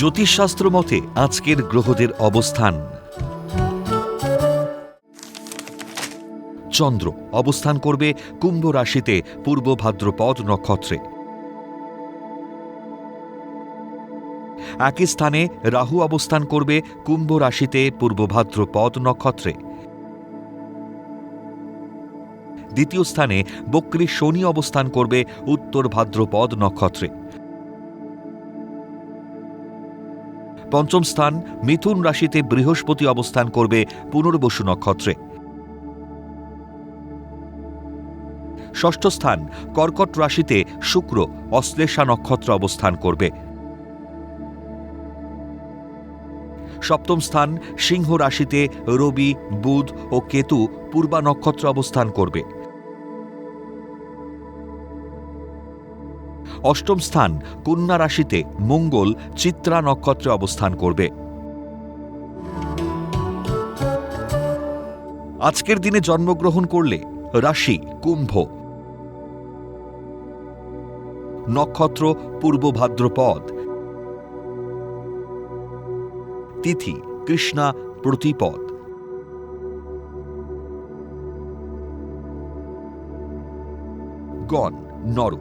জ্যোতিষশাস্ত্র মতে আজকের গ্রহদের অবস্থান। চন্দ্র অবস্থান করবে কুম্ভ রাশিতে পূর্ব ভাদ্রপদ নক্ষত্রে। একই স্থানে রাহু অবস্থান করবে কুম্ভ রাশিতে পূর্ব ভাদ্রপদ নক্ষত্রে। দ্বিতীয় স্থানে বক্রী শনি অবস্থান করবে উত্তর ভাদ্রপদ নক্ষত্রে। পঞ্চম স্থান মিথুন রাশিতে বৃহস্পতি অবস্থান করবে পুনর্বসু নক্ষত্রে। ষষ্ঠ স্থান কর্কট রাশিতে শুক্র অশ্লেষা নক্ষত্র অবস্থান করবে। সপ্তম স্থান সিংহ রাশিতে রবি, বুধ ও কেতু পূর্বা নক্ষত্র অবস্থান করবে। অষ্টম স্থান, কন্যা রাশিতে মঙ্গল চিত্রা নক্ষত্রে অবস্থান করবে। আজকের দিনে জন্মগ্রহণ করলে রাশি কুম্ভ। নক্ষত্র পূর্ব ভাদ্রপদ। তিথি কৃষ্ণা প্রতিপদ। গণ নর